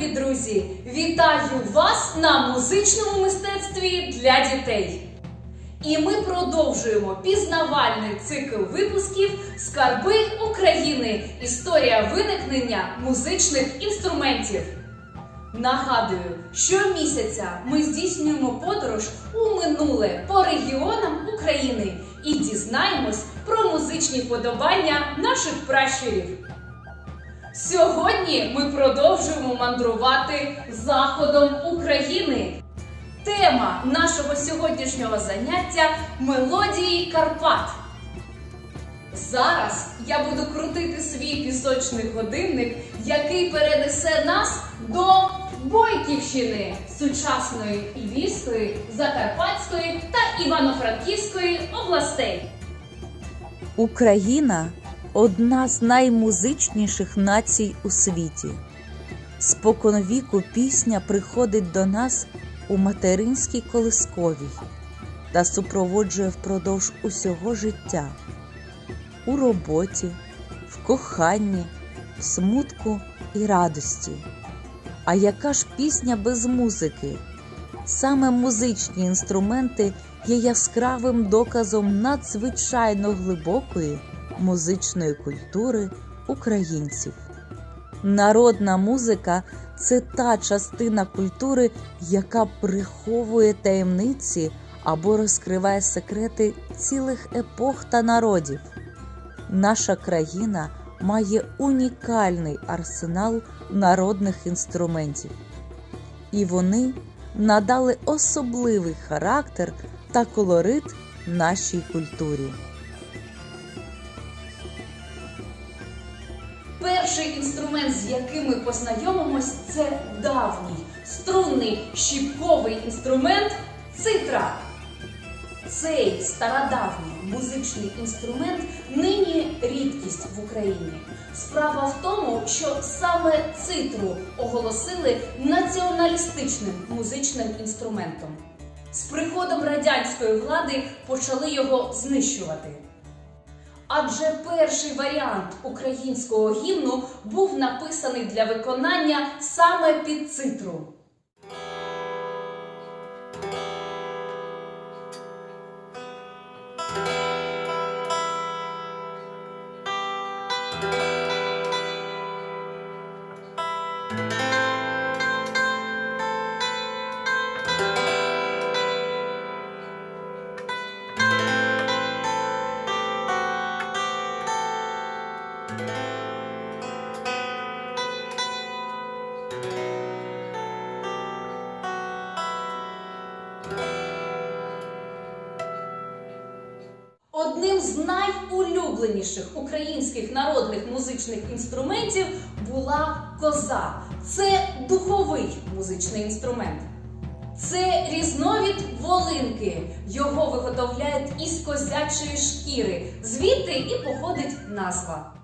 любі друзі! Вітаю вас на музичному мистецтві для дітей. І ми продовжуємо пізнавальний цикл випусків Скарби України. Історія виникнення музичних інструментів. Нагадую, щомісяця ми здійснюємо подорож у минуле по регіонам України і дізнаємось про музичні вподобання наших пращурів. Сьогодні ми продовжуємо мандрувати заходом України. Тема нашого сьогоднішнього заняття мелодії Карпат. Зараз я буду крутити свій пісочний годинник, який перенесе нас до Бойківщини, сучасної Львівської, Закарпатської та Івано-Франківської областей. Україна одна з наймузичніших націй у світі. Споконвіку пісня приходить до нас у материнській колисковій та супроводжує впродовж усього життя у роботі, в коханні, в смутку і радості. А яка ж пісня без музики? Саме музичні інструменти є яскравим доказом надзвичайно глибокої музичної культури українців. Народна музика це та частина культури, яка приховує таємниці або розкриває секрети цілих епох та народів. Наша країна має унікальний арсенал народних інструментів, і вони надали особливий характер та колорит нашій культурі. Перший інструмент, з яким ми познайомимось, це давній струнний щіпковий інструмент цитра. Цей стародавній музичний інструмент нині рідкість в Україні. Справа в тому, що саме цитру оголосили націоналістичним музичним інструментом. З приходом радянської влади почали його знищувати. Адже перший варіант українського гімну був написаний для виконання саме під цитру. Одним з найулюбленіших українських народних музичних інструментів була коза. Це духовий музичний інструмент. Це різновид волинки. Його виготовляють із козячої шкіри. Звідти і походить назва.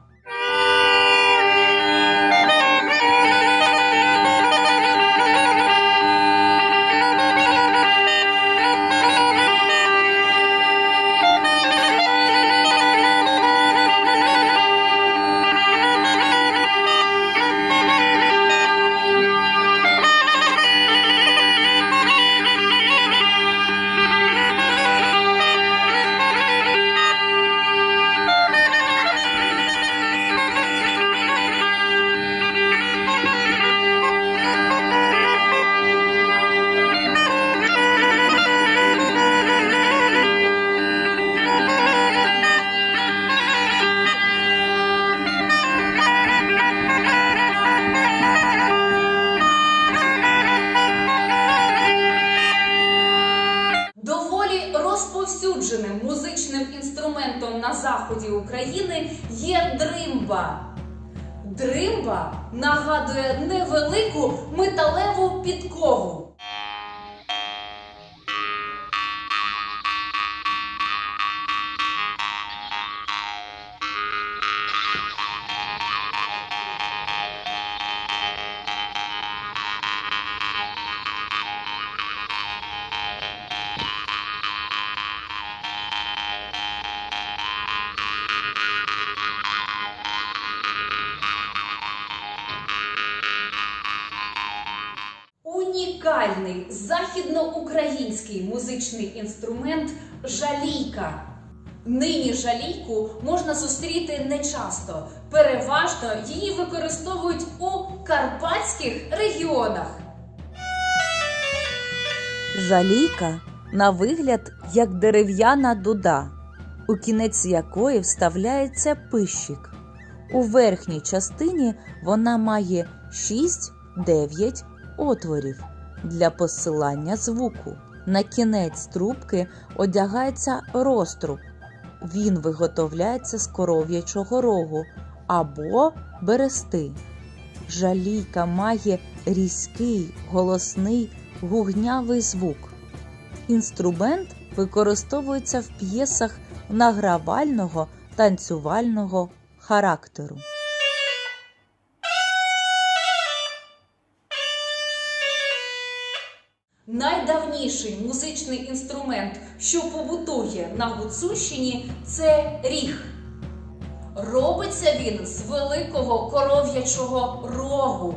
Заході України є дримба. Дримба нагадує невелику металеву підкову. Пізнавальний західноукраїнський музичний інструмент жалійка. Нині жалійку можна зустріти нечасто. Переважно її використовують у карпатських регіонах. Жалійка на вигляд як дерев'яна дуда, у кінець якої вставляється пищик. У верхній частині вона має 6-9 отворів для посилання звуку. На кінець трубки одягається розтруб. Він виготовляється з коров'ячого рогу або берести. Жалійка має різкий, голосний, гугнявий звук. Інструмент використовується в п'єсах награвального танцювального характеру. Найдавніший музичний інструмент, що побутує на Гуцульщині, це ріг. Робиться він з великого коров'ячого рогу.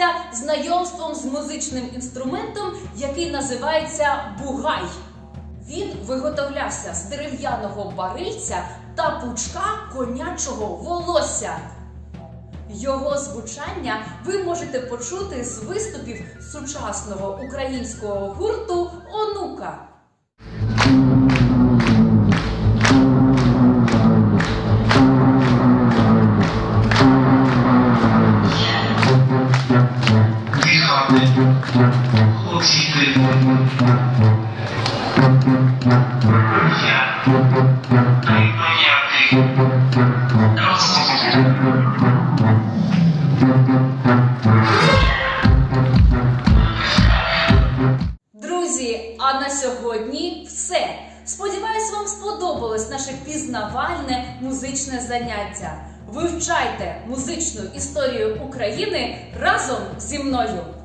Заняття знайомством з музичним інструментом, який називається бугай. Він виготовлявся з дерев'яного барильця та пучка конячого волосся. Його звучання ви можете почути з виступів сучасного українського гурту Друзі, а на сьогодні все. Сподіваюсь, вам сподобалось наше пізнавальне музичне заняття. Вивчайте музичну історію України разом зі мною.